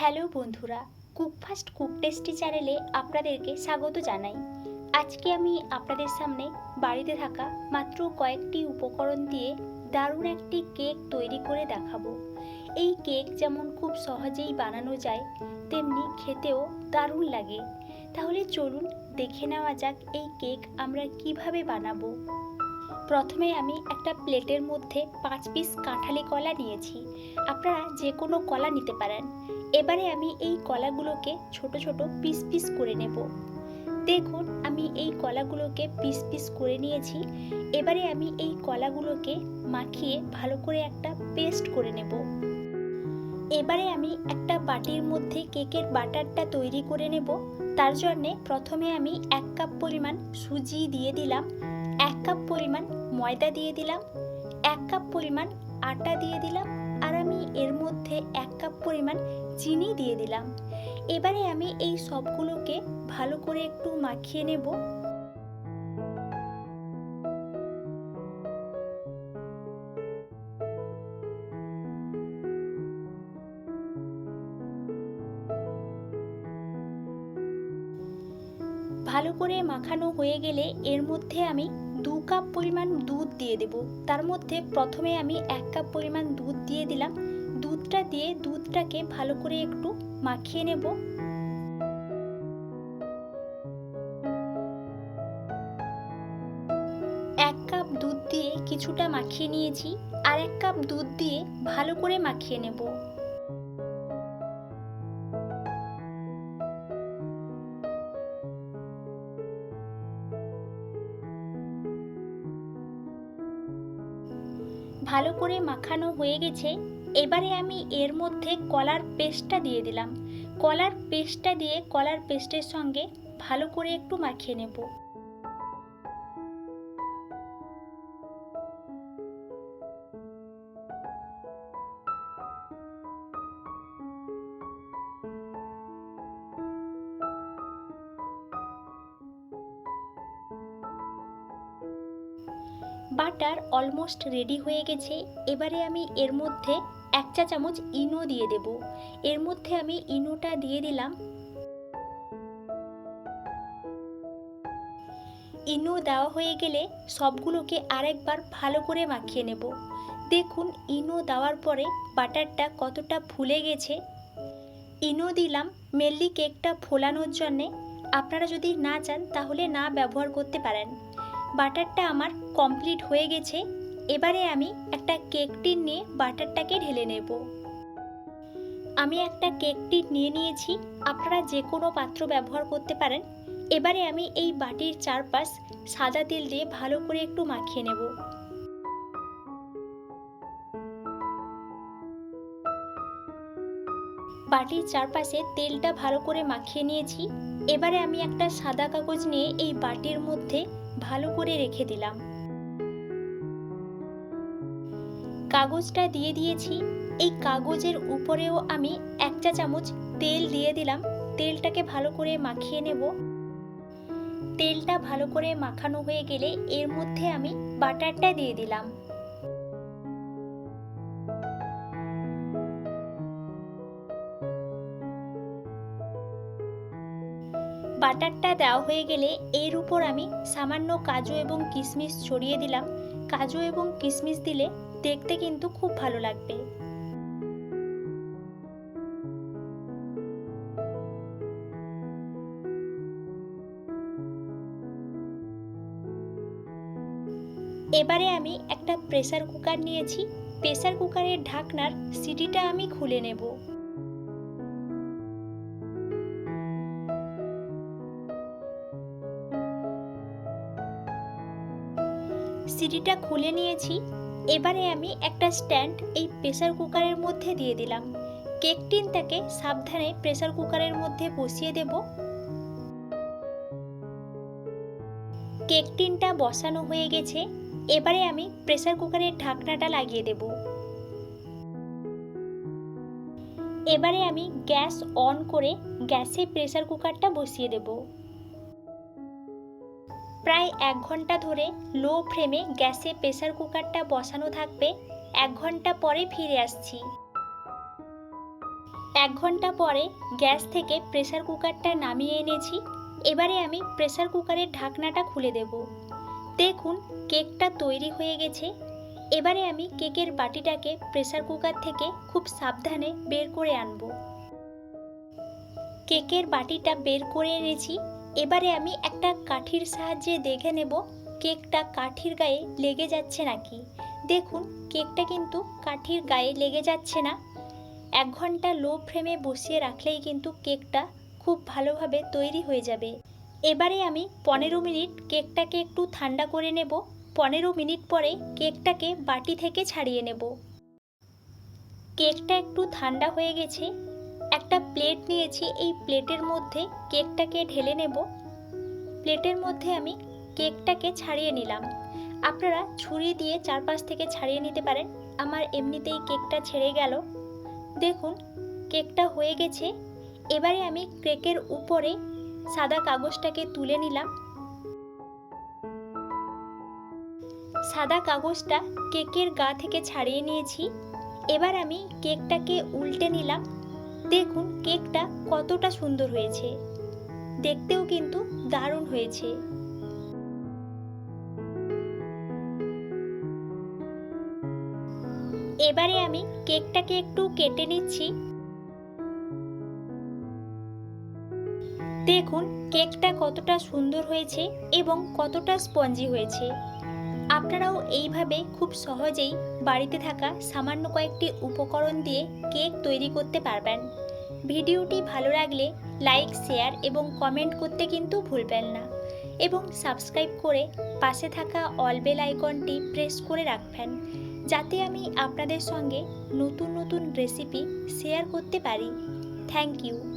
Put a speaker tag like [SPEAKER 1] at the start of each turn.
[SPEAKER 1] Hello বন্ধুরা cook fast cook tasty চ্যানেলে আপনাদেরকে স্বাগত জানাই। আজকে আমি আপনাদের সামনে বাড়িতে থাকা মাত্র কয়েকটি উপকরণ দিয়ে দারুণ একটি কেক তৈরি করে দেখাবো। এই কেক যেমন খুব সহজেই বানানো যায়, তেমনি খেতেও দারুণ লাগে। তাহলে চলুন দেখে নেওয়া যাক এই কেক আমরা কীভাবে বানাবো। প্রথমে আমি একটা প্লেটের মধ্যে পাঁচ পিস কাঁঠালি কলা নিয়েছি। আপনারা যে কোনো কলা নিতে পারেন। এবারে আমি এই কলাগুলোকে ছোট ছোট পিস পিস করে নেব। দেখুন, আমি এই কলাগুলোকে পিস পিস করে নিয়েছি। এবারে আমি এই কলাগুলোকে মাখিয়ে ভালো করে একটা পেস্ট করে নেব। এবারে আমি একটা বাটির মধ্যে কেকের বাটারটা তৈরি করে নেব। তার জন্যে প্রথমে আমি এক কাপ পরিমাণ সুজি দিয়ে দিলাম। এক কাপ পরিমাণ ময়দা দিয়ে দিলাম। এক কাপ পরিমাণ আটা দিয়ে দিলাম আর আমি এর মধ্যে এক কাপ পরিমাণ চিনি দিয়ে দিলাম। এবারে আমি এই সবগুলোকে ভালো করে একটু মাখিয়ে নেব। ভালো করে মাখানো হয়ে গেলে এর মধ্যে আমি দু কাপ পরিমাণ দুধ দিয়ে দেব। তার মধ্যে প্রথমে আমি এক কাপ পরিমাণ দুধ দিয়ে দিলাম। দুধটা দিয়ে দুধটাকে ভালো করে একটু মাখিয়ে নেব। এক কাপ দুধ দিয়ে কিছুটা মাখিয়ে নিয়েছি। আর এক কাপ দুধ দিয়ে ভালো করে মাখিয়ে নেব। ভালো করে মাখানো হয়ে গেছে, এবারে আমি এর মধ্যে কলার পেস্টটা দিয়ে দিলাম। কলার পেস্টটা দিয়ে কলার পেস্টের সঙ্গে ভালো করে একটু মাখিয়ে নেব। বাটার অলমোস্ট রেডি হয়ে গেছে, এবারে আমি এর মধ্যে এক চা চামচ ইনো দিয়ে দেব। এর মধ্যে আমি ইনোটা দিয়ে দিলাম। ইনো দেওয়া হয়ে গেলে সবগুলোকে আরেকবার ভালো করে মাখিয়ে নেব। দেখুন, ইনো দেওয়ার পরে বাটারটা কতটা ফুলে গেছে। ইনো দিলাম মেনলি কেকটা ফোলানোর জন্যে। আপনারা যদি না চান, তাহলে না ব্যবহার করতে পারেন। বাটারটা আমার কমপ্লিট হয়ে গেছে, এবারে আমি একটা কেক টিন নিয়ে বাটারটাকে ঢেলে নেব। আমি একটা কেক টিন নিয়ে নিয়েছি, আপনারা যে কোনো পাত্র ব্যবহার করতে পারেন। এবারে আমি এই বাটির চারপাশ সাদা তেল দিয়ে ভালো করে একটু মাখিয়ে নেব। বাটির চারপাশে তেলটা ভালো করে মাখিয়ে নিয়েছি। এবারে আমি একটা সাদা কাগজ নিয়ে এই বাটির মধ্যে ভালো করে রেখে দিলাম। কাগজটা দিয়ে দিয়েছি। এই কাগজের উপরেও আমি এক চা চামচ তেল দিয়ে দিলাম। তেলটাকে ভালো করে মাখিয়ে নেব। তেলটা ভালো করে মাখানো হয়ে গেলে এর মধ্যে আমি বাটারটা দিয়ে দিলাম। বাটারটা দেওয়া হয়ে গেলে এর উপর আমি সামান্য কাজু এবং কিশমিশ ছড়িয়ে দিলাম। কাজু এবং কিশমিশ দিলে দেখতে কিন্তু খুব ভালো লাগবে। এবারে আমি একটা প্রেসার কুকার নিয়েছি। প্রেসার কুকারের ঢাকনার সিটিটা আমি খুলে নেব। সিটিটা খুলে নিয়েছি। এবারে আমি একটা স্ট্যান্ড এই প্রেসার কুকারের মধ্যে দিয়ে দিলাম। কেক টিনটাকে সাবধানে প্রেসার কুকারের মধ্যে বসিয়ে দেব। কেক টিনটা বসানো হয়ে গেছে। এবারে আমি প্রেসার কুকারের ঢাকনাটা লাগিয়ে দেব। এবারে আমি গ্যাস অন করে গ্যাসে প্রেসার কুকারটা বসিয়ে দেবো। প্রায় এক ঘণ্টা ধরে লো ফ্লেমে গ্যাসে প্রেসার কুকারটা বসানো থাকবে। এক ঘণ্টা পরে ফিরে আসছি। এক ঘণ্টা পরে গ্যাস থেকে প্রেসার কুকারটা নামিয়ে এনেছি। এবারে আমি প্রেসার কুকারের ঢাকনাটা খুলে দেব। দেখুন, কেকটা তৈরি হয়ে গেছে। এবারে আমি কেকের বাটিটাকে প্রেসার কুকার থেকে খুব সাবধানে বের করে আনব। কেকের বাটিটা বের করে এনেছি। এবারে আমি একটা কাঠির সাহায্যে দেখে নেব, কেকটা কাঠির গায়ে লেগে যাচ্ছে নাকি। দেখুন, কেকটা কিন্তু কাঠির গায়ে লেগে যাচ্ছে না। এক ঘণ্টা লো ফ্লেমে বসিয়ে রাখলেই কিন্তু কেকটা খুব ভালোভাবে তৈরি হয়ে যাবে। এবারে আমি পনেরো মিনিট কেকটাকে একটু ঠান্ডা করে নেব। পনেরো মিনিট পরে কেকটাকে বাটি থেকে ছাড়িয়ে নেব। কেকটা একটু ঠান্ডা হয়ে গেছে একটা প্লেট নিয়েছি, এই প্লেটের মধ্যে কেকটাকে ঢেলে নেব। প্লেটের মধ্যে আমি কেকটাকে ছাড়িয়ে নিলাম। আপনারা ছুরি দিয়ে চারপাশ থেকে ছাড়িয়ে নিতে পারেন। আমার এমনিতেই কেকটা ছেড়ে গেল। দেখুন কেকটা হয়ে গেছে। এবারে আমি কেকের উপরে সাদা কাগজটাকে তুলে নিলাম। সাদা কাগজটা কেকের গা থেকে ছাড়িয়ে নিয়েছি। এবার আমি কেকটাকে উল্টে নিলাম। দেখুন কেকটা কতটা সুন্দর হয়েছে। দেখতেও কিন্তু দারুণ হয়েছে। এবারে আমি কেকটাকে একটু কেটে নিচ্ছি। দেখুন কেকটা কতটা সুন্দর হয়েছে এবং কতটা স্পঞ্জি হয়েছে। আপনারাও এইভাবে খুব সহজেই বাড়িতে থাকা সামান্য কয়েকটি উপকরণ দিয়ে কেক তৈরি করতে পারবেন। ভিডিওটি ভালো লাগলে লাইক, শেয়ার এবং কমেন্ট করতে কিন্তু ভুলবেন না এবং সাবস্ক্রাইব করে পাশে থাকা অল বেল আইকনটি প্রেস করে রাখবেন যাতে আমি আপনাদের সঙ্গে নতুন নতুন রেসিপি শেয়ার করতে পারি। Thank you